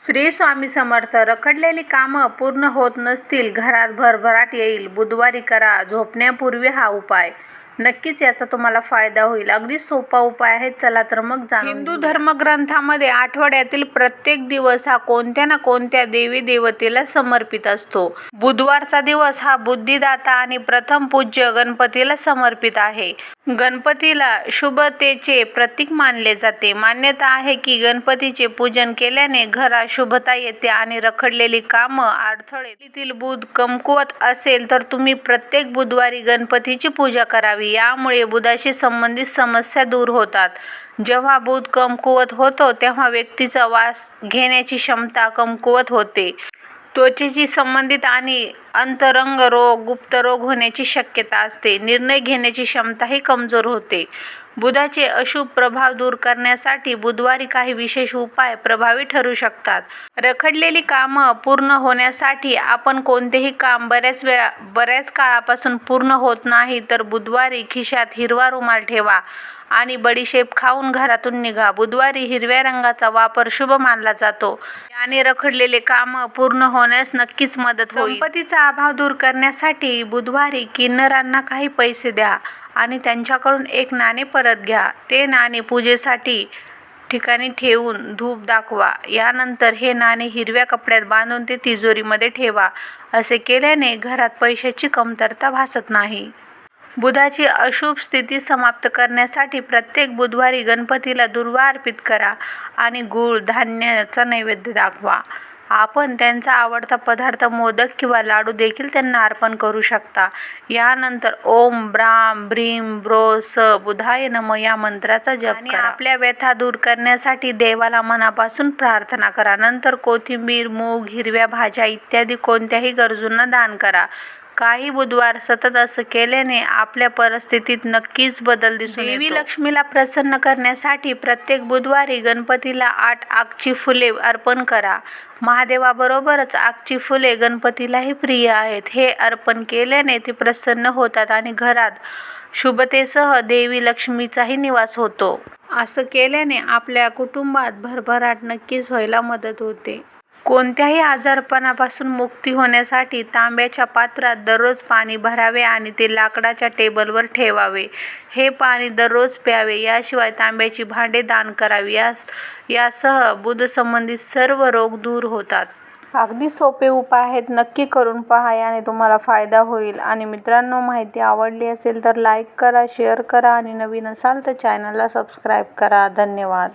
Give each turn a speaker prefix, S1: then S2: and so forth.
S1: श्री स्वामी समर्थ रखडलेली कामं पूर्ण होत नसतील घरात भरभराट येईल. बुधवारी करा झोपण्यापूर्वी हा उपाय. नक्कीच याचा तुम्हाला फायदा होईल. अगदी सोपा उपाय आहे. चला तर मग जाणून हिंदू धर्मग्रंथामध्ये आठवड्यातील प्रत्येक दिवस हा कोणत्या ना कोणत्या देवी देवतेला समर्पित असतो. बुधवारचा दिवस हा बुद्धिदाता आणि प्रथम पूज्य गणपतीला समर्पित आहे. गणपतीला शुभतेचे प्रतीक मानले जाते. मान्यता आहे की गणपतीचे पूजन केल्याने घरात शुभता येते आणि रखडलेली कामं अडथळे तील बुध कमकुवत असेल तर तुम्ही प्रत्येक बुधवारी गणपतीची पूजा करावी. यामुळे बुधाशी संबंधित समस्या दूर होतात. जेव्हा बुध कमकुवत होतो तेव्हा व्यक्तीचा वास घेण्याची क्षमता कमकुवत होते. त्वचेशी संबंधित आणि अंतरंग रोग गुप्त रोग होण्याची शक्यता असते. निर्णय घेण्याची क्षमताही कमजोर होते. बुधाचे अशुभ प्रभाव दूर करण्यासाठी बुधवारी काही विशेष उपाय प्रभावी ठरू शकतात. रखडलेली कामं पूर्ण होण्यासाठी आपण कोणतेही काम बऱ्याच वेळा बऱ्याच काळापासून पूर्ण होत नाही तर बुधवारी खिशात हिरवा रुमाल ठेवा आणि बडीशेप खाऊन घरातून निघा. बुधवारी हिरव्या रंगाचा वापर शुभ मानला जातो. याने रखडलेले कामं पूर्ण होण्यास नक्कीच मदत होईल. संपत्तीचा अभाव दूर करण्यासाठी बुधवारी किन्नरांना काही पैसे द्या आणि त्यांच्याकडून एक नाणे परत घ्या. ते नाणे पूजेसाठी ठिकाणी ठेवून धूप दाखवा. यानंतर हे नाणे हिरव्या कपड्यात बांधून ते तिजोरीमध्ये ठेवा. असे केल्याने घरात पैशाची कमतरता भासत नाही. बुधाची अशुभ स्थिती समाप्त करण्यासाठी प्रत्येक बुधवारी गणपतीला दुर्वा अर्पित करा आणि गूळ धान्याचा नैवेद्य दाखवा. आपण त्यांचा आवडता पदार्थ मोदक किंवा लाडू देखील त्यांना अर्पण करू शकता. यानंतर ओम ब्राम ब्रीम ब्रो स बुधाय नम या मंत्राचा जप आणि आपल्या व्यथा दूर करण्यासाठी देवाला मनापासून प्रार्थना करा. नंतर कोथिंबीर मूग हिरव्या भाज्या इत्यादी कोणत्याही गरजूंना दान करा. काही बुधवार सतत असं केल्याने आपल्या परिस्थितीत नक्कीच बदल दिसून देवी लक्ष्मीला प्रसन्न करण्यासाठी प्रत्येक बुधवारी गणपतीला आठ आगची फुले अर्पण करा. महादेवाबरोबरच आगची फुले गणपतीलाही प्रिय आहेत. हे अर्पण केल्याने ते प्रसन्न होतात आणि घरात शुभतेसह देवी लक्ष्मीचाही निवास होतो. असं केल्याने आपल्या कुटुंबात भरभराट नक्कीच व्हायला मदत होते. कोणत्याही आजारपणापासून मुक्ती होण्यासाठी तांब्याच्या पात्रात दररोज पाणी भरावे आणि ते लाकडाच्या टेबलवर ठेवावे. हे पाणी दररोज प्यावे याशिवाय तांब्याची भांडे दान करावी यास यासह बुधसंबंधित सर्व रोग दूर होतात. अगदी सोपे उपाय आहेत. नक्की करून पहा याने तुम्हाला फायदा होईल. आणि मित्रांनो माहिती आवडली असेल तर लाईक करा शेअर करा आणि नवीन असाल तर चॅनलला सबस्क्राईब करा. धन्यवाद.